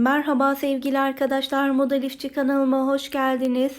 Merhaba sevgili arkadaşlar, Moda Lifçi kanalıma hoş geldiniz.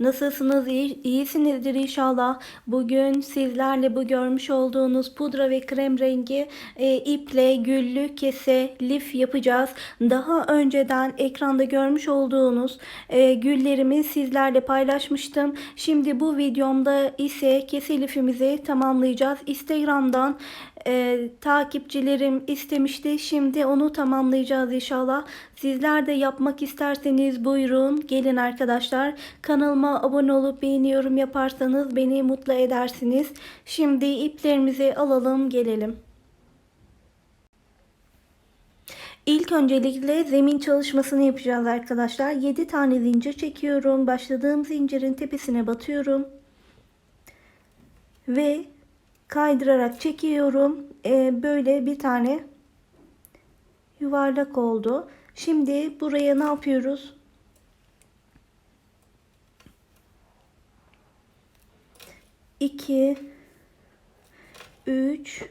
Nasılsınız? İyi, iyisinizdir inşallah. Bugün sizlerle bu görmüş olduğunuz pudra ve krem rengi e, iple güllü kese lif yapacağız. Daha önceden ekranda görmüş olduğunuz e, güllerimi sizlerle paylaşmıştım. Şimdi bu videomda ise kese lifimizi tamamlayacağız. Instagram'dan e, takipçilerim istemişti. Şimdi onu tamamlayacağız inşallah. Sizler de yapmak isterseniz buyurun gelin arkadaşlar. Kanalıma abone olup beğeni yorum yaparsanız beni mutlu edersiniz. Şimdi iplerimizi alalım gelelim. İlk öncelikle zemin çalışmasını yapacağız arkadaşlar. 7 tane zincir çekiyorum. Başladığım zincirin tepesine batıyorum. Ve kaydırarak çekiyorum. Ee, böyle bir tane yuvarlak oldu. Şimdi buraya ne yapıyoruz? İki, üç,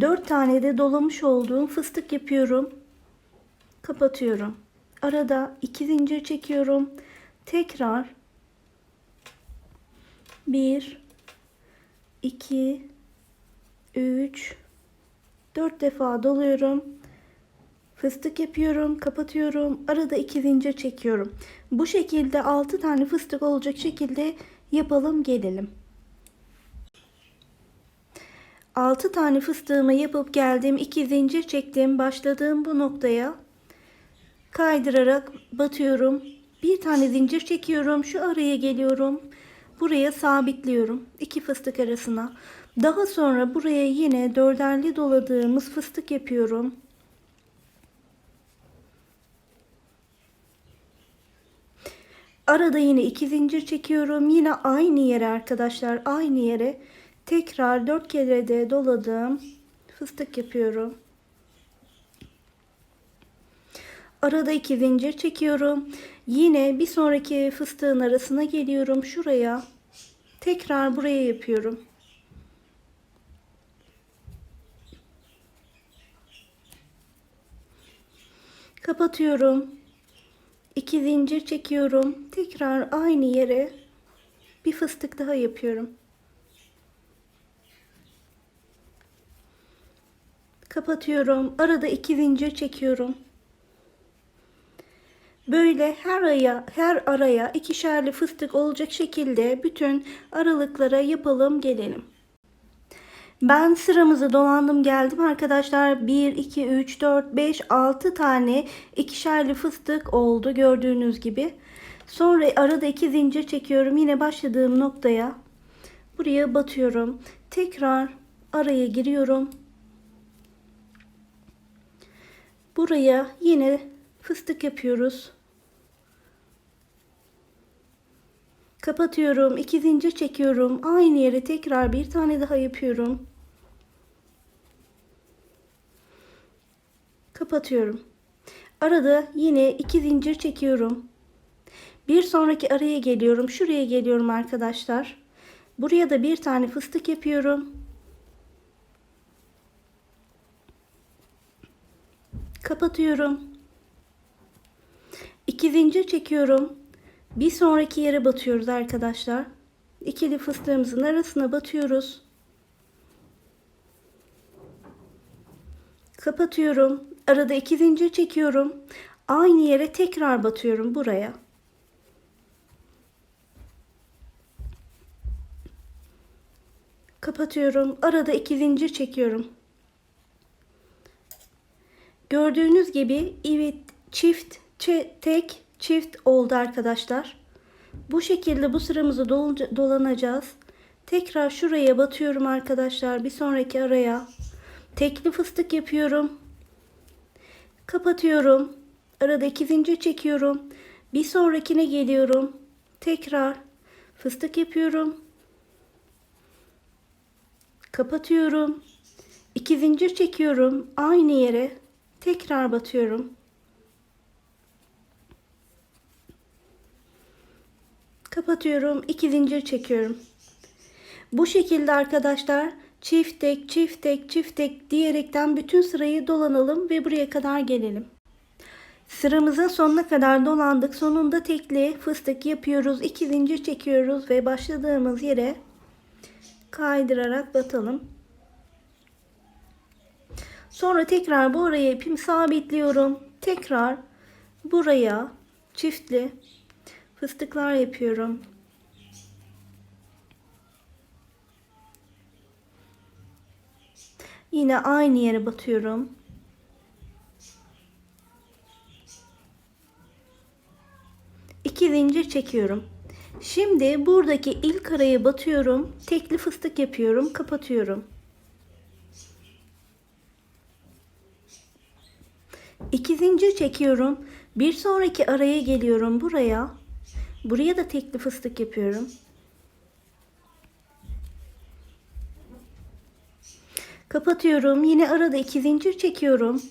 dört tane de dolamış olduğum fıstık yapıyorum. Kapatıyorum. Arada iki zincir çekiyorum. Tekrar bir, iki, üç, dört defa doluyorum. Fıstık yapıyorum, kapatıyorum. Arada iki zincir çekiyorum. Bu şekilde 6 tane fıstık olacak şekilde yapalım gelelim. 6 tane fıstığımı yapıp geldim. 2 zincir çektim. Başladığım bu noktaya kaydırarak batıyorum. Bir tane zincir çekiyorum. Şu araya geliyorum. Buraya sabitliyorum. iki fıstık arasına. Daha sonra buraya yine dörderli doladığımız fıstık yapıyorum. Arada yine iki zincir çekiyorum. Yine aynı yere arkadaşlar. Aynı yere tekrar dört kere de doladım. Fıstık yapıyorum. Arada iki zincir çekiyorum. Yine bir sonraki fıstığın arasına geliyorum. Şuraya. Tekrar buraya yapıyorum. Kapatıyorum. 2 zincir çekiyorum. Tekrar aynı yere bir fıstık daha yapıyorum. Kapatıyorum. Arada iki zincir çekiyorum. Böyle her araya her araya ikişerli fıstık olacak şekilde bütün aralıklara yapalım gelelim. Ben sıramızı dolandım geldim arkadaşlar. 1, 2, 3, 4, 5, 6 tane ikişerli fıstık oldu gördüğünüz gibi. Sonra arada iki zincir çekiyorum. Yine başladığım noktaya buraya batıyorum. Tekrar araya giriyorum. Buraya yine fıstık yapıyoruz. Kapatıyorum. iki zincir çekiyorum. Aynı yere tekrar bir tane daha yapıyorum. Kapatıyorum. Arada yine iki zincir çekiyorum. Bir sonraki araya geliyorum. Şuraya geliyorum arkadaşlar. Buraya da bir tane fıstık yapıyorum. Kapatıyorum. İki zincir çekiyorum. Bir sonraki yere batıyoruz arkadaşlar. İkili fıstığımızın arasına batıyoruz. Kapatıyorum. Arada iki zincir çekiyorum. Aynı yere tekrar batıyorum buraya. Kapatıyorum. Arada iki zincir çekiyorum. Gördüğünüz gibi evet çift tek çift oldu arkadaşlar. Bu şekilde bu sıramızı dolanacağız. Tekrar şuraya batıyorum arkadaşlar. Bir sonraki araya tekli fıstık yapıyorum. Kapatıyorum. Arada iki zincir çekiyorum. Bir sonrakine geliyorum. Tekrar fıstık yapıyorum. Kapatıyorum. İki zincir çekiyorum. Aynı yere tekrar batıyorum. Kapatıyorum. iki zincir çekiyorum. Bu şekilde arkadaşlar çift tek çift tek çift tek diyerekten bütün sırayı dolanalım ve buraya kadar gelelim. Sıramızın sonuna kadar dolandık. Sonunda tekli fıstık yapıyoruz. İki zincir çekiyoruz ve başladığımız yere kaydırarak batalım. Sonra tekrar bu araya ipimi sabitliyorum. Tekrar buraya çiftli fıstıklar yapıyorum. Yine aynı yere batıyorum. İki zincir çekiyorum. Şimdi buradaki ilk araya batıyorum. Tekli fıstık yapıyorum. Kapatıyorum. İki zincir çekiyorum. Bir sonraki araya geliyorum buraya. Buraya da tekli fıstık yapıyorum. Kapatıyorum. Yine arada iki zincir çekiyorum.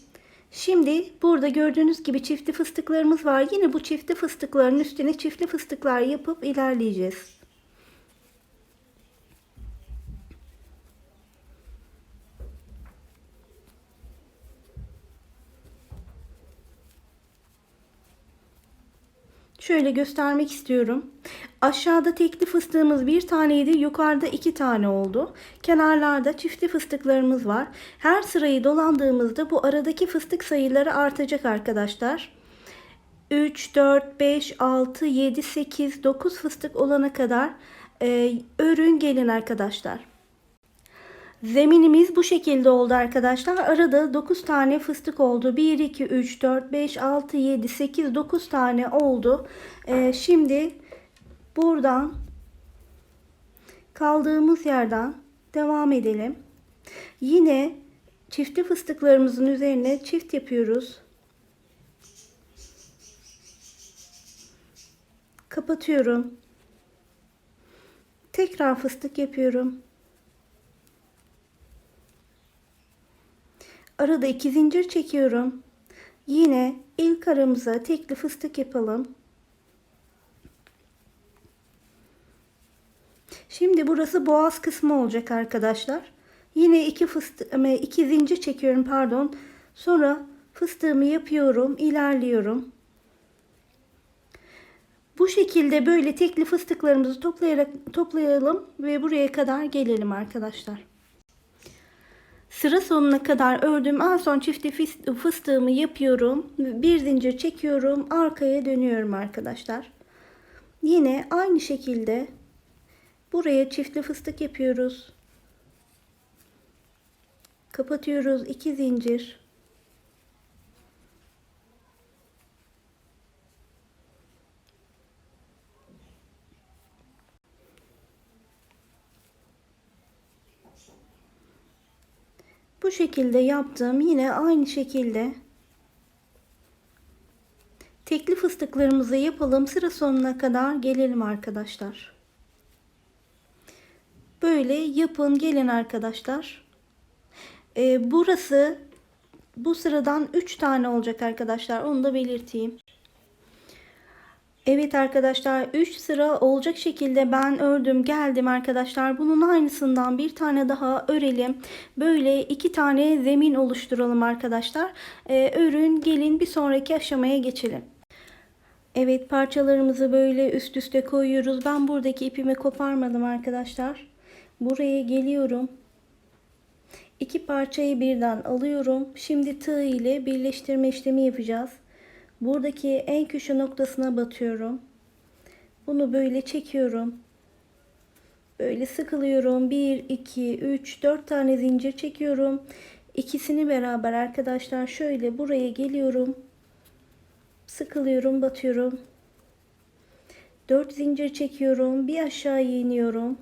Şimdi burada gördüğünüz gibi çiftli fıstıklarımız var. Yine bu çiftli fıstıkların üstüne çiftli fıstıklar yapıp ilerleyeceğiz. Şöyle göstermek istiyorum. Aşağıda tekli fıstığımız bir taneydi. Yukarıda iki tane oldu. Kenarlarda çiftli fıstıklarımız var. Her sırayı dolandığımızda bu aradaki fıstık sayıları artacak arkadaşlar. 3, 4, 5, 6, 7, 8, 9 fıstık olana kadar e, örün gelin arkadaşlar. Zeminimiz bu şekilde oldu arkadaşlar. Arada 9 tane fıstık oldu. 1, 2, 3, 4, 5, 6, 7, 8, 9 tane oldu. Ee, şimdi buradan kaldığımız yerden devam edelim. Yine çiftli fıstıklarımızın üzerine çift yapıyoruz. Kapatıyorum. Tekrar fıstık yapıyorum. Arada iki zincir çekiyorum. Yine ilk aramıza tekli fıstık yapalım. Şimdi burası boğaz kısmı olacak arkadaşlar. Yine iki fıstık iki zincir çekiyorum pardon. Sonra fıstığımı yapıyorum, ilerliyorum. Bu şekilde böyle tekli fıstıklarımızı toplayarak toplayalım ve buraya kadar gelelim arkadaşlar. Sıra sonuna kadar ördüm. En son çifti fıstığımı yapıyorum. Bir zincir çekiyorum. Arkaya dönüyorum arkadaşlar. Yine aynı şekilde buraya çiftli fıstık yapıyoruz. Kapatıyoruz. iki zincir. Bu şekilde yaptım. Yine aynı şekilde tekli fıstıklarımızı yapalım. Sıra sonuna kadar gelelim arkadaşlar. Böyle yapın gelin arkadaşlar. Ee, burası bu sıradan 3 tane olacak arkadaşlar. Onu da belirteyim. Evet arkadaşlar 3 sıra olacak şekilde ben ördüm geldim arkadaşlar. Bunun aynısından bir tane daha örelim. Böyle iki tane zemin oluşturalım arkadaşlar. Ee, örün gelin bir sonraki aşamaya geçelim. Evet parçalarımızı böyle üst üste koyuyoruz. Ben buradaki ipimi koparmadım arkadaşlar. Buraya geliyorum. İki parçayı birden alıyorum. Şimdi tığ ile birleştirme işlemi yapacağız. Buradaki en köşe noktasına batıyorum. Bunu böyle çekiyorum. Böyle sıkılıyorum. 1, 2, 3, 4 tane zincir çekiyorum. İkisini beraber arkadaşlar şöyle buraya geliyorum. Sıkılıyorum, batıyorum. 4 zincir çekiyorum. Bir aşağı iniyorum.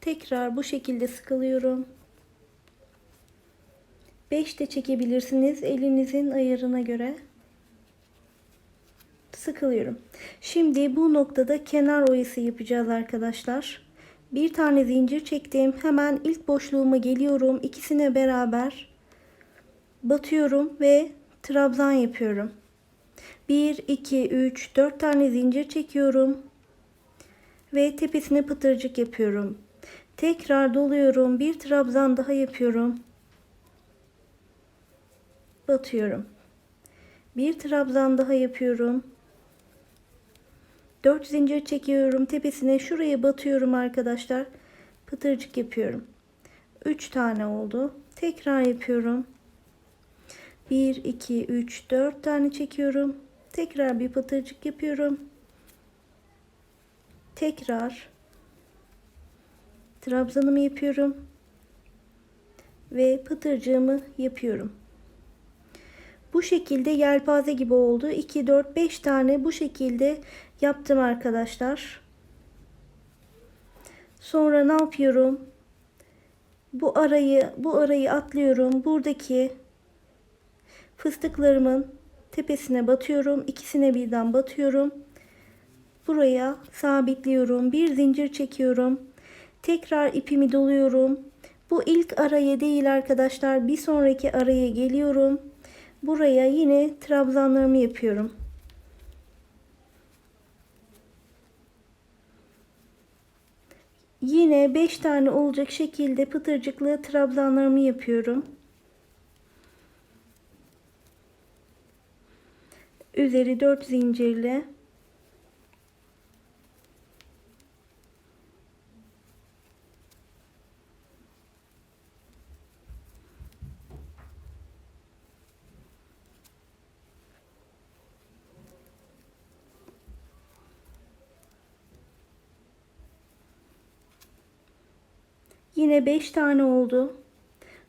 Tekrar bu şekilde sıkılıyorum. 5 de çekebilirsiniz elinizin ayarına göre sıkılıyorum. Şimdi bu noktada kenar oyası yapacağız arkadaşlar. Bir tane zincir çektim. Hemen ilk boşluğuma geliyorum. İkisine beraber batıyorum ve trabzan yapıyorum. 1 2 3 4 tane zincir çekiyorum. Ve tepesine pıtırcık yapıyorum. Tekrar doluyorum. Bir trabzan daha yapıyorum. Batıyorum. Bir trabzan daha yapıyorum. 4 zincir çekiyorum. Tepesine şuraya batıyorum arkadaşlar. Pıtırcık yapıyorum. 3 tane oldu. Tekrar yapıyorum. 1 2 3 4 tane çekiyorum. Tekrar bir pıtırcık yapıyorum. Tekrar trabzanımı yapıyorum ve pıtırcığımı yapıyorum. Bu şekilde yelpaze gibi oldu. 2 4 5 tane bu şekilde yaptım arkadaşlar. Sonra ne yapıyorum? Bu arayı bu arayı atlıyorum. Buradaki fıstıklarımın tepesine batıyorum. İkisine birden batıyorum. Buraya sabitliyorum. Bir zincir çekiyorum. Tekrar ipimi doluyorum. Bu ilk araya değil arkadaşlar. Bir sonraki araya geliyorum. Buraya yine trabzanlarımı yapıyorum. Yine 5 tane olacak şekilde pıtırcıklı trabzanlarımı yapıyorum. Üzeri 4 zincirle Yine 5 tane oldu.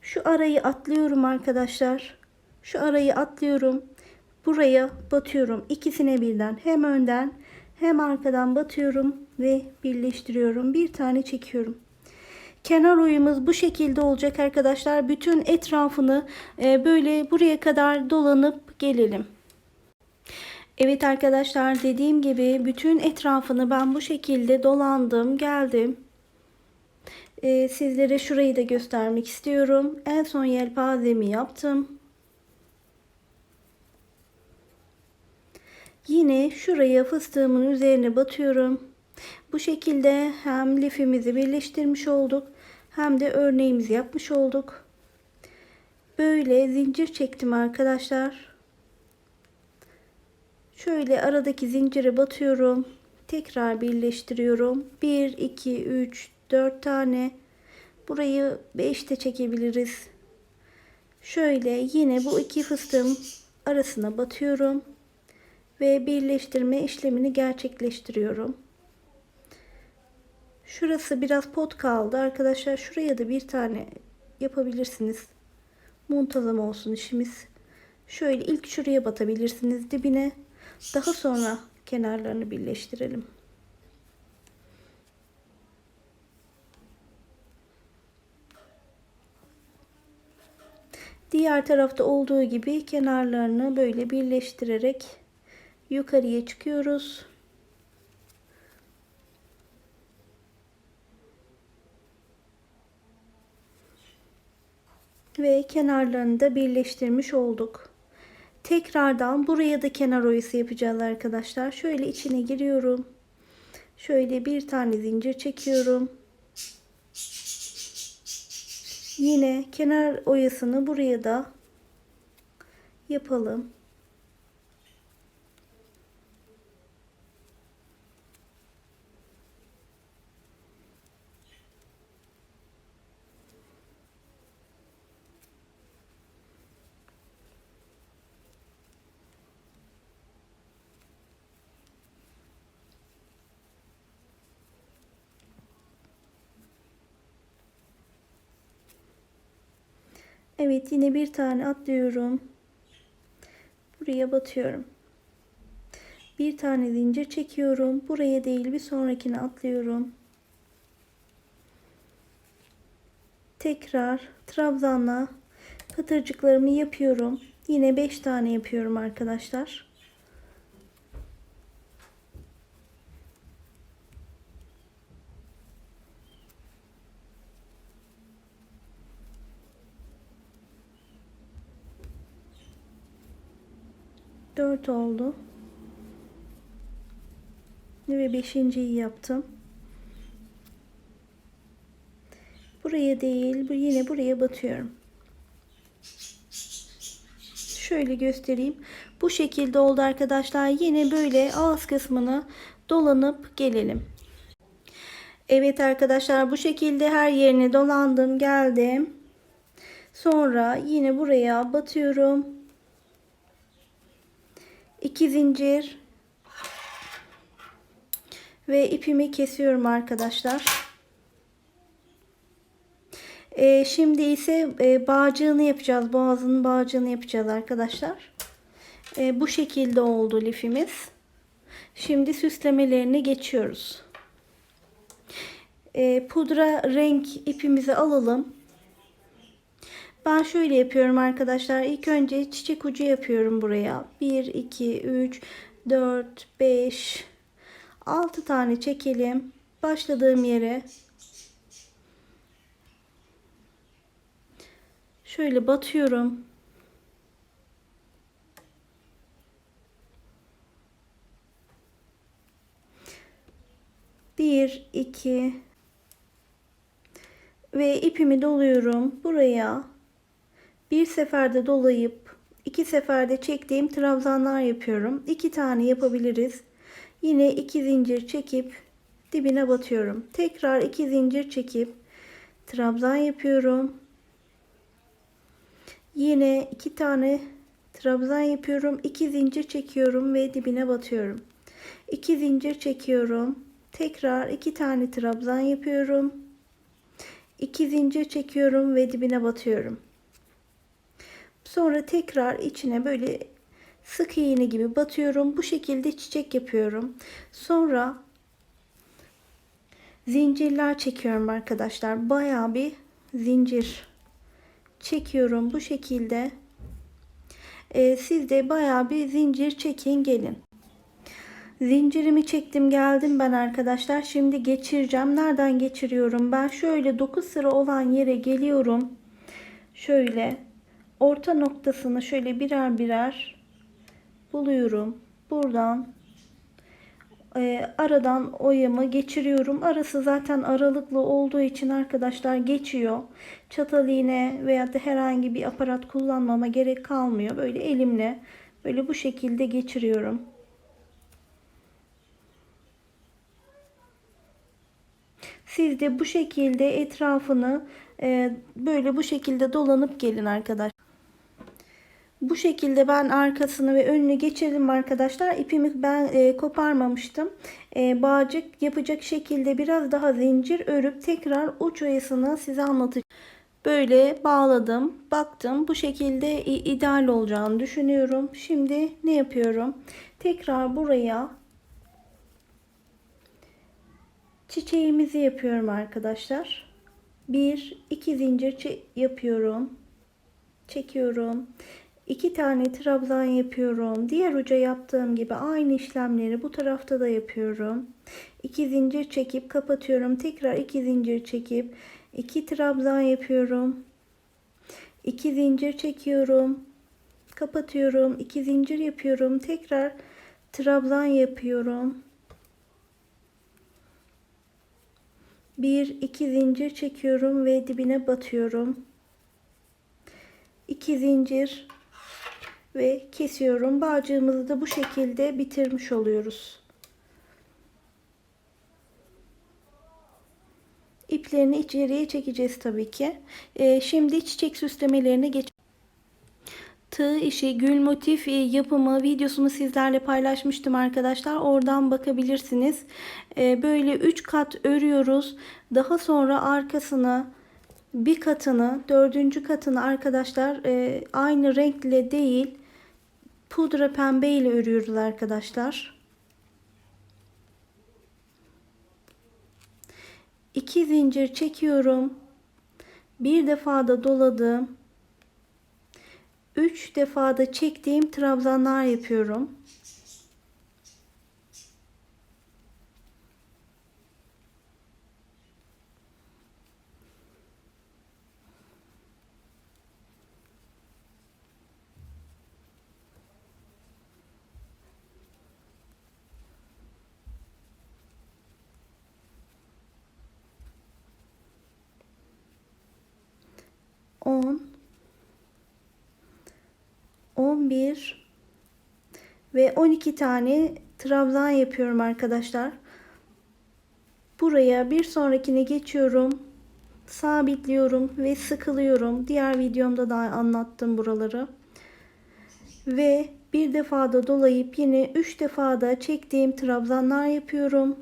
Şu arayı atlıyorum arkadaşlar. Şu arayı atlıyorum. Buraya batıyorum. İkisine birden hem önden hem arkadan batıyorum ve birleştiriyorum. Bir tane çekiyorum. Kenar oyumuz bu şekilde olacak arkadaşlar. Bütün etrafını e, böyle buraya kadar dolanıp gelelim. Evet arkadaşlar dediğim gibi bütün etrafını ben bu şekilde dolandım geldim. Ee, sizlere şurayı da göstermek istiyorum. En son yelpazemi yaptım. Yine şuraya fıstığımın üzerine batıyorum. Bu şekilde hem lifimizi birleştirmiş olduk hem de örneğimizi yapmış olduk. Böyle zincir çektim arkadaşlar. Şöyle aradaki zincire batıyorum. Tekrar birleştiriyorum. 1 2 3 4 tane. Burayı 5 de çekebiliriz. Şöyle yine bu iki fıstığım arasına batıyorum ve birleştirme işlemini gerçekleştiriyorum. Şurası biraz pot kaldı arkadaşlar. Şuraya da bir tane yapabilirsiniz. Muntazam olsun işimiz. Şöyle ilk şuraya batabilirsiniz dibine. Daha sonra kenarlarını birleştirelim. Diğer tarafta olduğu gibi kenarlarını böyle birleştirerek yukarıya çıkıyoruz. Ve kenarlarını da birleştirmiş olduk. Tekrardan buraya da kenar oyası yapacağız arkadaşlar. Şöyle içine giriyorum. Şöyle bir tane zincir çekiyorum. Yine kenar oyasını buraya da yapalım. Evet yine bir tane atlıyorum. Buraya batıyorum. Bir tane zincir çekiyorum. Buraya değil bir sonrakine atlıyorum. Tekrar trabzanla pıtırcıklarımı yapıyorum. Yine 5 tane yapıyorum arkadaşlar. 4 oldu. Ve beşinciyi yaptım. Buraya değil, yine buraya batıyorum. şöyle göstereyim. Bu şekilde oldu arkadaşlar. Yine böyle ağız kısmını dolanıp gelelim. Evet arkadaşlar bu şekilde her yerini dolandım geldim. Sonra yine buraya batıyorum. 2 zincir ve ipimi kesiyorum arkadaşlar. Ee, şimdi ise e, bağcığını yapacağız. Boğazının bağcığını yapacağız arkadaşlar. Ee, bu şekilde oldu lifimiz. Şimdi süslemelerini geçiyoruz. Ee, pudra renk ipimizi alalım. Ben şöyle yapıyorum arkadaşlar. İlk önce çiçek ucu yapıyorum buraya. 1, 2, 3, 4, 5, 6 tane çekelim. Başladığım yere şöyle batıyorum. Bir, iki ve ipimi doluyorum. Buraya bir seferde dolayıp iki seferde çektiğim trabzanlar yapıyorum. İki tane yapabiliriz. Yine iki zincir çekip dibine batıyorum. Tekrar iki zincir çekip trabzan yapıyorum. Yine iki tane trabzan yapıyorum. iki zincir çekiyorum ve dibine batıyorum. İki zincir çekiyorum. Tekrar iki tane trabzan yapıyorum. İki zincir çekiyorum ve dibine batıyorum. Sonra tekrar içine böyle sık iğne gibi batıyorum. Bu şekilde çiçek yapıyorum. Sonra zincirler çekiyorum arkadaşlar. Bayağı bir zincir çekiyorum bu şekilde. Ee, siz de bayağı bir zincir çekin gelin. Zincirimi çektim geldim ben arkadaşlar. Şimdi geçireceğim. Nereden geçiriyorum? Ben şöyle 9 sıra olan yere geliyorum. Şöyle orta noktasını şöyle birer birer buluyorum. Buradan e, aradan oyamı geçiriyorum. Arası zaten aralıklı olduğu için arkadaşlar geçiyor. Çatal iğne veya da herhangi bir aparat kullanmama gerek kalmıyor. Böyle elimle böyle bu şekilde geçiriyorum. Siz de bu şekilde etrafını e, böyle bu şekilde dolanıp gelin arkadaşlar. Bu şekilde ben arkasını ve önünü geçirdim arkadaşlar. İpimi ben e, koparmamıştım. E, bağcık yapacak şekilde biraz daha zincir örüp tekrar uç oyasını size anlatacağım. Böyle bağladım. Baktım bu şekilde ideal olacağını düşünüyorum. Şimdi ne yapıyorum? Tekrar buraya çiçeğimizi yapıyorum arkadaşlar. Bir, iki zincir yapıyorum. Çekiyorum. İki tane trabzan yapıyorum. Diğer uca yaptığım gibi aynı işlemleri bu tarafta da yapıyorum. İki zincir çekip kapatıyorum. Tekrar iki zincir çekip iki trabzan yapıyorum. İki zincir çekiyorum. Kapatıyorum. İki zincir yapıyorum. Tekrar trabzan yapıyorum. Bir iki zincir çekiyorum ve dibine batıyorum. İki zincir ve kesiyorum. Bağcığımızı da bu şekilde bitirmiş oluyoruz. İplerini içeriye çekeceğiz tabii ki. Ee, şimdi çiçek süslemelerine geç. Tığ işi, gül motif e, yapımı videosunu sizlerle paylaşmıştım arkadaşlar. Oradan bakabilirsiniz. Ee, böyle 3 kat örüyoruz. Daha sonra arkasını bir katını, dördüncü katını arkadaşlar e, aynı renkle değil pudra pembe ile örüyoruz arkadaşlar. İki zincir çekiyorum. Bir defa da doladım. Üç defa da çektiğim trabzanlar yapıyorum. 11 11 ve 12 tane trabzan yapıyorum arkadaşlar. Buraya bir sonrakine geçiyorum. Sabitliyorum ve sıkılıyorum. Diğer videomda da anlattım buraları. Ve bir defada dolayıp yine 3 defada çektiğim trabzanlar yapıyorum.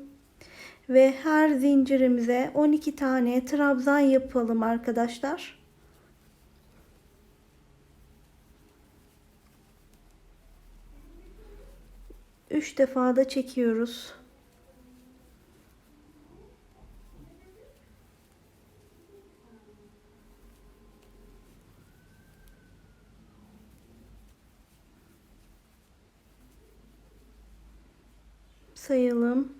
Ve her zincirimize 12 tane trabzan yapalım arkadaşlar. Üç defada çekiyoruz. sayalım.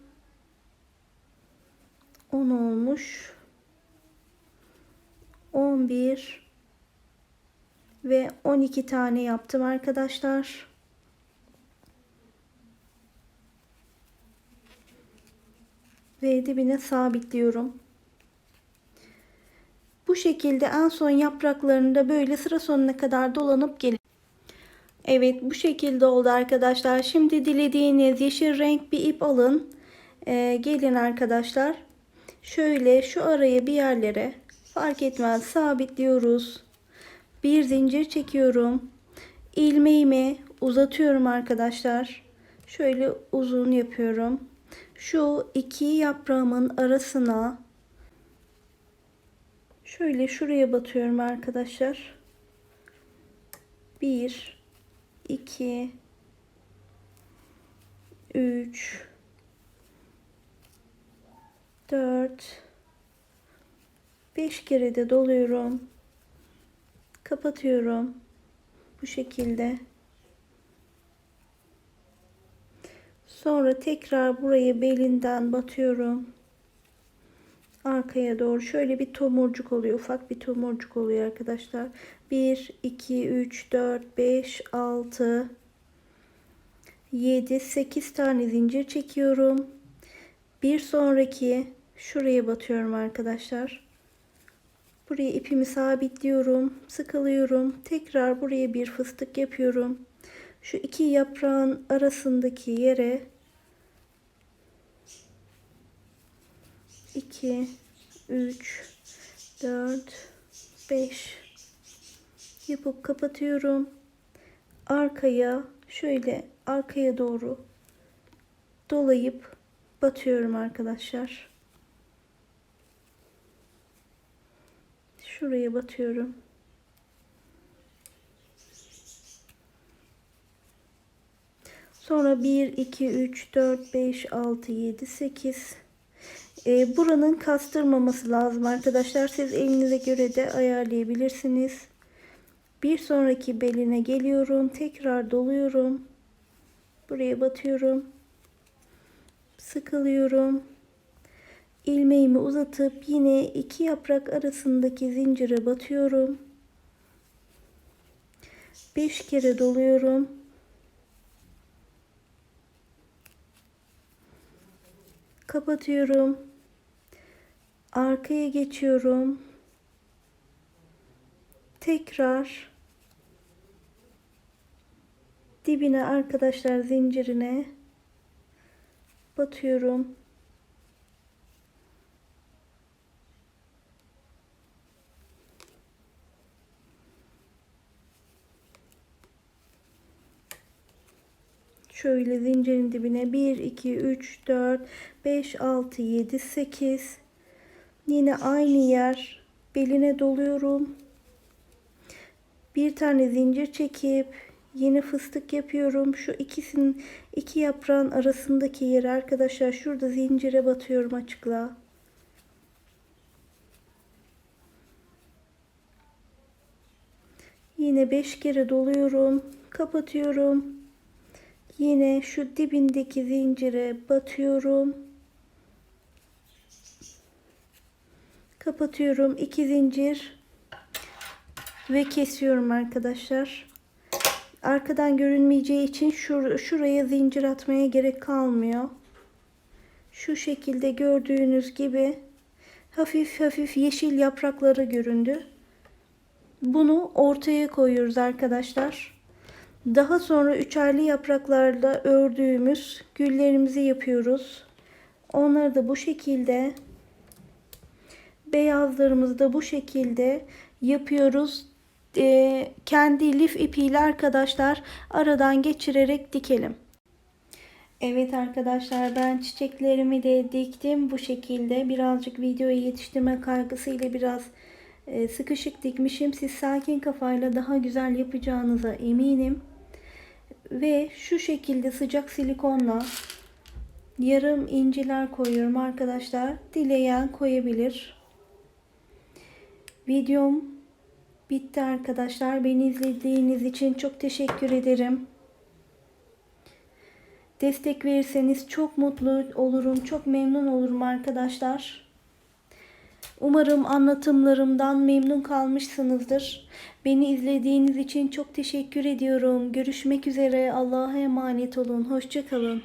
10 olmuş. 11 ve 12 tane yaptım arkadaşlar. Ve dibine sabitliyorum. Bu şekilde en son yapraklarını da böyle sıra sonuna kadar dolanıp gelin. Evet bu şekilde oldu arkadaşlar. Şimdi dilediğiniz yeşil renk bir ip alın. Ee, gelin arkadaşlar. Şöyle şu araya bir yerlere fark etmez sabitliyoruz. Bir zincir çekiyorum. İlmeğimi uzatıyorum arkadaşlar. Şöyle uzun yapıyorum. Şu iki yaprağımın arasına şöyle şuraya batıyorum arkadaşlar. Bir 2 3 4 5 kere de doluyorum. Kapatıyorum. Bu şekilde. Sonra tekrar burayı belinden batıyorum. Arkaya doğru şöyle bir tomurcuk oluyor. Ufak bir tomurcuk oluyor arkadaşlar. 1, 2, 3, 4, 5, 6, 7, 8 tane zincir çekiyorum. Bir sonraki şuraya batıyorum arkadaşlar. Buraya ipimi sabitliyorum. Sıkılıyorum. Tekrar buraya bir fıstık yapıyorum. Şu iki yaprağın arasındaki yere 2 3 4 5 yapıp kapatıyorum. Arkaya şöyle arkaya doğru dolayıp batıyorum arkadaşlar. Şuraya batıyorum. Sonra 1 2 3 4 5 6 7 8 e, buranın kastırmaması lazım arkadaşlar. Siz elinize göre de ayarlayabilirsiniz. Bir sonraki beline geliyorum. Tekrar doluyorum. Buraya batıyorum. Sıkılıyorum. ilmeğimi uzatıp yine iki yaprak arasındaki zincire batıyorum. 5 kere doluyorum. Kapatıyorum. Arkaya geçiyorum. Tekrar dibine arkadaşlar zincirine batıyorum. Şöyle zincirin dibine 1 2 3 4 5 6 7 8 yine aynı yer beline doluyorum. Bir tane zincir çekip yeni fıstık yapıyorum. Şu ikisinin iki yaprağın arasındaki yeri arkadaşlar şurada zincire batıyorum açıkla. Yine 5 kere doluyorum. Kapatıyorum. Yine şu dibindeki zincire batıyorum. Kapatıyorum. 2 zincir ve kesiyorum arkadaşlar. Arkadan görünmeyeceği için şur şuraya zincir atmaya gerek kalmıyor. Şu şekilde gördüğünüz gibi hafif hafif yeşil yaprakları göründü. Bunu ortaya koyuyoruz arkadaşlar. Daha sonra üçerli yapraklarla ördüğümüz güllerimizi yapıyoruz. Onları da bu şekilde beyazlarımızı da bu şekilde yapıyoruz. Ee, kendi lif ipiyle arkadaşlar aradan geçirerek dikelim. Evet arkadaşlar ben çiçeklerimi de diktim bu şekilde. Birazcık videoyu yetiştirme kaygısıyla biraz e, sıkışık dikmişim. Siz sakin kafayla daha güzel yapacağınıza eminim. Ve şu şekilde sıcak silikonla yarım inciler koyuyorum arkadaşlar. Dileyen koyabilir. Videom bitti arkadaşlar. Beni izlediğiniz için çok teşekkür ederim. Destek verirseniz çok mutlu olurum, çok memnun olurum arkadaşlar. Umarım anlatımlarımdan memnun kalmışsınızdır. Beni izlediğiniz için çok teşekkür ediyorum. Görüşmek üzere. Allah'a emanet olun. Hoşçakalın.